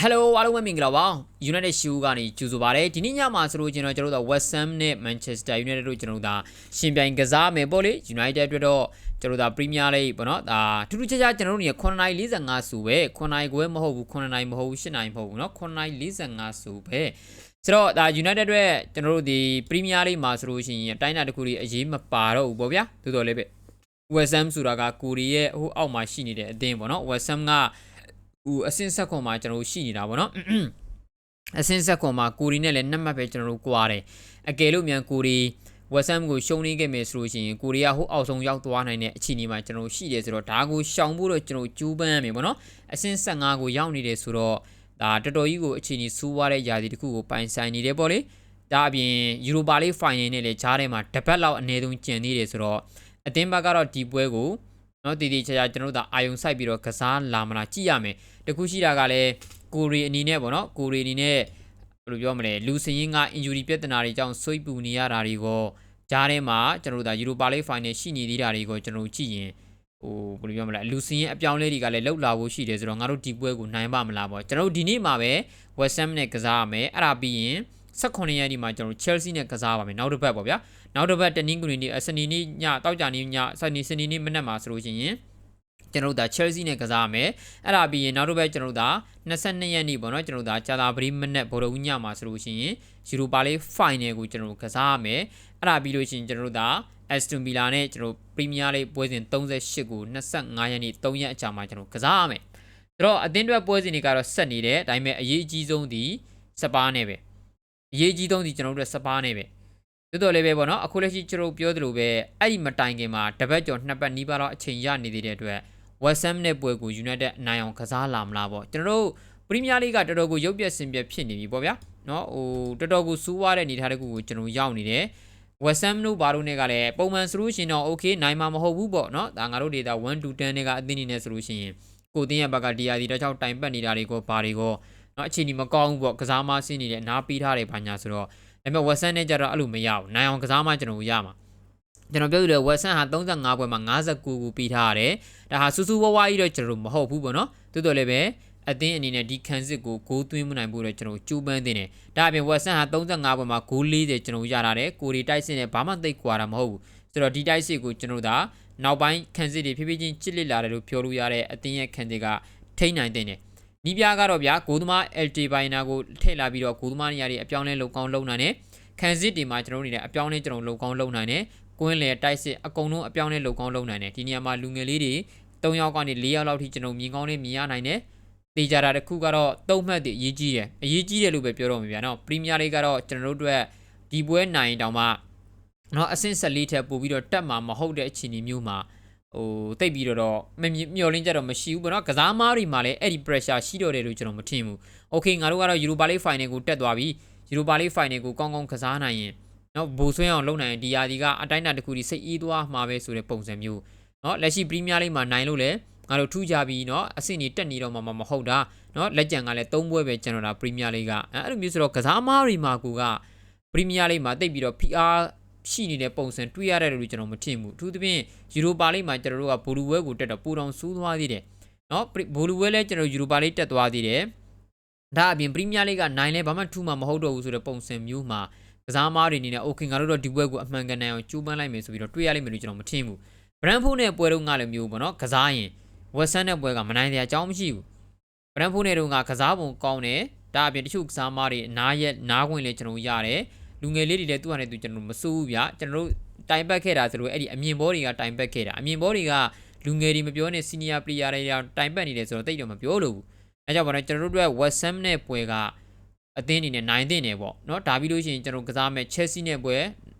Hello အားလုံးပဲမင်္ဂလာပါ United Shoe ကနေကြိုဆိုပါရစေဒီနေ့ညမှာဆိုလို့ကျွန်တော်ကျွန်တော်တို့ West Ham နဲ့ Manchester United တို့ကျွန်တော်တို့ဒါရှင်ပြိုင်ကစားမယ်ပေါ့လေ United အတွက်တော့ကျွန်တော်တို့ဒါ Premier League ပေါ့နော်ဒါထူးထူးခြားခြားကျွန်တော်တို့နေ9:45စုပဲ9:00ခွဲမဟုတ်ဘူး9:00မဟုတ်ဘူး10:00မဟုတ်ဘူးเนาะ9:45စုပဲဆိုတော့ဒါ United အတွက်ကျွန်တော်တို့ဒီ Premier League မှာဆိုလို့ရှိရင်အတိုင်းအတာတစ်ခုကြီးအရေးမပါတော့ဘူးပေါ့ဗျာတိုးတော်လေးပဲ West Ham ဆိုတာကကိုရီရဲ့ဟိုအောက်မှာရှိနေတဲ့အသင်းပေါ့နော် West Ham က ဟိုအဆင့်ဆက်ခွန်မှာကျွန်တော်တို့ရှိနေတာပေါ့နော်အဆင့်ဆက်ခွန်မှာကိုရီနဲ့လည်းနှစ်မှတ်ပဲကျွန်တော်တို့꽌တယ်အကယ်လို့မြန်ကိုရီဝက်ဆမ်ကိုရှုံးနေခဲ့မယ်ဆိုလို့ရှိရင်ကိုရီးယားဟိုအောက်ဆုံးရောက်သွားနိုင်တဲ့အခြေအနေမှာကျွန်တော်တို့ရှိတယ်ဆိုတော့ဒါကိုရှောင်ဖို့တော့ကျွန်တော်ကျူးပန်းရမယ်ပေါ့နော်အဆင့်15ကိုရောက်နေတယ်ဆိုတော့ဒါတော်တော်ကြီးကိုအခြေအနေဆိုးွားတဲ့ຢာစီတစ်ခုကိုပိုင်ဆိုင်နေတယ်ပေါ့လေဒါအပြင်ယူရိုပါလိဖိုင်နယ်နဲ့လည်းဂျားထဲမှာတစ်ပတ်လောက်အနည်းဆုံးကျန်နေတယ်ဆိုတော့အသင်းဘက်ကတော့ဒီပွဲကိုနော်တည်တည်ချာချာကျွန်တော်တို့ဒါအာယုံစိုက်ပြီးတော့ကစားလာမလားကြည့်ရမယ် တခုရှိတာကလည်းကိုရီအနေနဲ့ပေါ့နော်ကိုရီအနေနဲ့ဘယ်လိုပြောမလဲလူစင်းရင်က injury ပြဿနာတွေကြောင့်ဆွိပ်ပူနေရတာတွေကိုကြားထဲမှာကျွန်တော်တို့ဒါ Europa League Final ရှိနေသေးတာတွေကိုကျွန်တော်တို့ကြည့်ရင်ဟိုဘယ်လိုပြောမလဲလူစင်းရင်အပြောင်းလဲတွေကလည်းလှုပ်လာဖို့ရှိတယ်ဆိုတော့ငါတို့ဒီပွဲကိုနိုင်ပါမလားပေါ့ကျွန်တော်တို့ဒီနေ့မှာပဲ West Ham နဲ့ကစားရမယ်အဲ့ဒါပြီးရင်18ရက်နေ့မှာကျွန်တော်တို့ Chelsea နဲ့ကစားပါမယ်နောက်တစ်ပတ်ပေါ့ဗျာနောက်တစ်ပတ်တနင်္ဂနွေနေ့စနေနေ့ညတောက်ကြနေ့ညစနေစနေနေ့မနက်မှာဆိုလို့ရှိရင် ကျွန်တော်တို့ဒါ Chelsea နဲ့ကစားရမယ်အဲ့ဒါပြီးရင်နောက်တစ်ပတ်ကျွန်တော်တို့ဒါ22ရက်နေ့ပေါ့နော်ကျွန်တော်တို့ဒါဂျာတာပရီမနက်ဘော်ဒဦးညမှာဆိုလို့ရှိရင်ယူရိုပါလိဖိုင်နယ်ကိုကျွန်တော်တို့ကစားရမယ်အဲ့ဒါပြီးလို့ရှိရင်ကျွန်တော်တို့ဒါ Aston Villa နဲ့ကျွန်တော် Premier League ပွဲစဉ်38ကို25ရက်နေ့3ရက်အကြာမှာကျွန်တော်ကစားရမယ်ဆိုတော့အသင်းတွက်ပွဲစဉ်တွေကတော့ဆက်နေတယ်ဒါပေမဲ့အရေးအကြီးဆုံးဒီစပါးနဲ့ပဲအရေးကြီးဆုံးဒီကျွန်တော်တို့စပါးနဲ့ပဲတော်တော်လေးပဲပေါ့နော်အခုလက်ရှိကျွန်တော်ပြောသလိုပဲအဲ့ဒီမတိုင်ခင်မှာတပတ်ကျော်နှစ်ပတ်နီးပါးတော့အချိန်ရနေသေးတဲ့အတွက် West Ham နဲ့ပွဲကို United နိုင်အောင်ကစားလာမလားပေါ့ကျွန်တော်တို့ Premier League ကတော်တော်ကိုရုပ်ပြက်စင်ပြက်ဖြစ်နေပြီပေါ့ဗျာเนาะဟိုတော်တော်ကိုစူးဝါးတဲ့အနေအထားတစ်ခုကိုကျွန်တော်ရောက်နေတယ် West Ham တို့ဘာလို့နေကလည်းပုံမှန်ဆိုလို့ရှိရင်တော့ okay နိုင်မှာမဟုတ်ဘူးပေါ့เนาะဒါငါတို့ data 1 to 10တွေကအသင်းနေနေဆိုလို့ရှိရင်ကိုတင်းရဲ့ဘက်ကတရားဒီတော့ကြောင့်တိုင်ပတ်နေတာတွေကိုဘာတွေကိုเนาะအခြေအနေမကောင်းဘူးပေါ့ကစားမဆင်းနေတယ်နားပြီးထားတယ်ဘာညာဆိုတော့ဒါပေမဲ့ West Ham နဲ့ကြတော့အဲ့လိုမရဘူးနိုင်အောင်ကစားမကျွန်တော်ရမှာ ကျွန်တော်ပြောပြတယ် West Ham ဟာ35ပွဲမှာ59ခုပြီးထားရတယ်ဒါဟာစူးစူးဝါးဝါးကြီးတော့ကျွန်တော်မဟုတ်ဘူးပေါ့နော်တိုးတော်လည်းပဲအသင်းအနေနဲ့ဒီခံစစ်ကိုဂိုးသွင်းမနိုင်ဘူးတော့ကျွန်တော်ကြိုးပမ်းနေတယ်ဒါအပြင် West Ham ဟာ35ပွဲမှာဂိုး40ကျွန်တော်ရတာတယ်ကိုရီတိုက်စစ်နဲ့ဘာမှသိပ်ကွာတာမဟုတ်ဘူးဆိုတော့ဒီတိုက်စစ်ကိုကျွန်တော်ဒါနောက်ပိုင်းခံစစ်တွေဖြည်းဖြည်းချင်းချစ်လက်လာတယ်လို့ပြောလို့ရတဲ့အသင်းရဲ့ခံစစ်ကထိန်းနိုင်တဲ့တယ်နီးပြားကတော့ဗျာဂိုးသမား LT ဘိုင်နာကိုထည့်လာပြီးတော့ဂိုးသမားနေရာတွေအပြောင်းလဲလုံကောင်းလုံနိုင်တယ်ခံစစ်တွေမှာကျွန်တော်တို့နေတဲ့အပြောင်းလဲကျွန်တော်လုံကောင်းလုံနိုင်တယ် ကွင်းလေတိုက်စစ်အကုန်လုံးအပြောင်းလဲလုံကောင်းလုံနိုင်တယ်ဒီနေရာမှာလူငယ်လေးတွေ3ယောက်ကနေ4ယောက်လောက်ထိကျွန်တော်မြင်ကောင်းလေးမြင်ရနိုင်တယ်တေးကြတာတစ်ခုကတော့သုံးမှတ်တည်အရေးကြီးတယ်အရေးကြီးတယ်လို့ပဲပြောတော့မှာဗျာနော်ပရီးမီးယားလိကတော့ကျွန်တော်တို့အတွက်ဒီပွဲနိုင်တောင်မှနော်အဆင့်14ထက်ပို့ပြီးတော့တက်မှာမဟုတ်တဲ့အခြေအနေမျိုးမှာဟိုတိတ်ပြီးတော့မမျော်လင့်ကြတော့မရှိဘူးပေါ့နော်ကစားမားတွေမှာလည်းအဲ့ဒီ pressure ရှိတော့တယ်လို့ကျွန်တော်မထင်ဘူး။ Okay ငါတို့ကတော့ Europa League Final ကိုတက်သွားပြီ။ Europa League Final ကိုကောင်းကောင်းကစားနိုင်ရင် နော်ဘိုးဆွဲအောင်လုပ်နိုင်ရင်ဒီယာဒီကအတိုင်းအတာတစ်ခုဒီစိတ်အေးသွားမှာပဲဆိုတဲ့ပုံစံမျိုးနော်လက်ရှိ Premier League မှာနိုင်လို့လည်းငါတို့ထူးကြပြီเนาะအဆင့်ကြီးတက်နေတော့မှမဟုတ်တာเนาะလက်ကြံကလည်း၃ပွဲပဲကျန်တော့တာ Premier League ကအဲ့လိုမျိုးဆိုတော့ကစားမားတွေမှာကူက Premier League မှာတိတ်ပြီးတော့ PR ရှိနေတဲ့ပုံစံတွေ့ရတယ်လို့ကျွန်တော်မထင်ဘူးအထူးသဖြင့် Europa League မှာကျွန်တော်တို့ကဘိုလူဝဲကိုတက်တော့ပူတောင်စူးသွားသေးတယ်เนาะဘိုလူဝဲလည်းကျွန်တော် Europa League တက်သွားသေးတယ်ဒါအပြင် Premier League ကနိုင်လဲဘာမှထူးမှာမဟုတ်တော့ဘူးဆိုတဲ့ပုံစံမျိုးမှာ ကစားမားတွေအနေနဲ့ okay ငါတို့တော့ဒီပွဲကိုအမှန်ကန်နိုင်အောင်ကြိုးပမ်းလိုက်မယ်ဆိုပြီးတော့တွေ့ရလိမ့်မယ်လို့ကျွန်တော်မထင်ဘူး Brentford နဲ့ပွဲတော့ငါလည်းမျိုးပေါ့နော်ကစားရင် West Ham နဲ့ပွဲကမနိုင်တဲ့အကြောင်းမရှိဘူး Brentford နဲ့တော့ငါကစားပုံကောင်းတယ်ဒါအပြင်တချို့ကစားမားတွေနားရက်နားဝင်လည်းကျွန်တော်ရတယ်လူငယ်လေးတွေလည်းသူ့ဟာနဲ့သူကျွန်တော်မစိုးဘူးဗျကျွန်တော်တို့တိုင်ပတ်ခဲ့တာဆိုတော့အဲ့ဒီအမြင်ဘောတွေကတိုင်ပတ်ခဲ့တာအမြင်ဘောတွေကလူငယ်တွေမပြောနဲ့ senior player တွေတိုင်ပတ်နေတယ်ဆိုတော့တိတ်တော့မပြောလို့ဘူးအဲကြောင့်ပါတော့ကျွန်တော်တို့တို့ West Ham နဲ့ပွဲက အသင်းအနေနဲ့နိုင်သင့်တယ်ပေါ့နော်ဒါပြီးလို့ရှိရင်ကျွန်တော်ကစားမဲ့ Chelsea နဲ့ပွဲ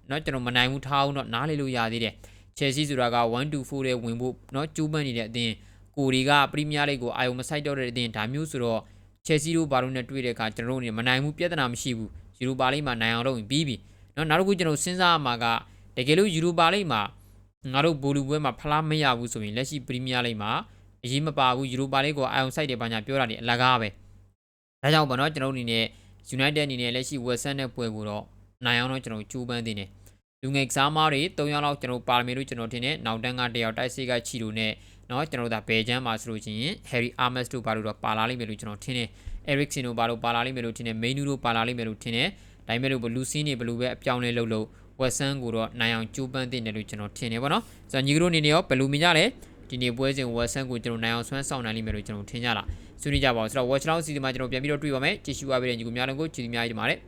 နော်ကျွန်တော်မနိုင်ဘူးထားအောင်တော့နားလေလို့ရသေးတယ် Chelsea ဆိုတာက1-2-4တဲ့ဝင်ဖို့နော်ကျူးပန်းနေတဲ့အသင်းကိုတွေကပရီးမီးယားလိဂ်ကိုအာယုံမဆိုင်တော့တဲ့အသင်းဒါမျိုးဆိုတော့ Chelsea တို့ဘာလို့နဲ့တွေ့တဲ့အခါကျွန်တော်တို့အနေနဲ့မနိုင်ဘူးပြဿနာမရှိဘူးယူရိုပါလိမှာနိုင်အောင်လုပ်ရင်ပြီးပြီနော်နောက်တစ်ခုကျွန်တော်စဉ်းစားရမှာကတကယ်လို့ယူရိုပါလိမှာငါတို့ဘိုလူပွဲမှာဖလားမရဘူးဆိုရင်လက်ရှိပရီးမီးယားလိမှာအရေးမပါဘူးယူရိုပါလိကိုအာယုံဆိုင်တယ်ဘာညာပြောတာဒီအလကားပဲဒါကြောင့်ပေါ့နော်ကျွန်တော်တို့အနေနဲ့ United အနေနဲ့လက်ရှိ West Ham နဲ့ပွဲကိုတော့နိုင်အောင်တော့ကျွန်တော်ကြိုးပမ်းနေတယ် လူငယ်ကစားမားတွေ၃ယောက်လောက်ကျွန်တော်ပါရမီလို့ကျွန်တော်ထင်တယ်နောက်တန်းကတယောက်တိုက်ဆေးကချီလို့နဲ့เนาะကျွန်တော်တို့ဒါဘယ်ချမ်းမှာဆိုလို့ချင်း Harry Armas တို့ဘာလို့တော့ပါလာလိမ့်မယ်လို့ကျွန်တော်ထင်တယ် Ericsson တို့ဘာလို့ပါလာလိမ့်မယ်လို့ထင်တယ် Mainu တို့ပါလာလိမ့်မယ်လို့ထင်တယ်ဒါပေမဲ့လို့ဘလူးစင်းတွေဘလူးပဲအပြောင်းလဲလုပ်လို့ဝက်ဆန်ကိုတော့နိုင်အောင်ကြိုးပမ်းတင်တယ်လို့ကျွန်တော်ထင်တယ်ပေါ့နော်ဆိုတော့ညီကတို့အနေနဲ့ရောဘလူးမြင်ကြလဲဒီနေ့ပွဲစဉ်ဝက်ဆန်ကိုကျွန်တော်နိုင်အောင်ဆွမ်းဆောင်နိုင်လိမ့်မယ်လို့ကျွန်တော်ထင်ကြလား ဆွေးနွေးကြပါဦးဆိုတော့ watch now စီစဉ်မှာကျွန်တော်ပြန်ပြီးတော့တွေ့ပါမယ်ကြည့်ရှုအားပေးတဲ့ညီကိုများလုံးကိုကြည့်ပြီးများကြီးတင်ပါတယ်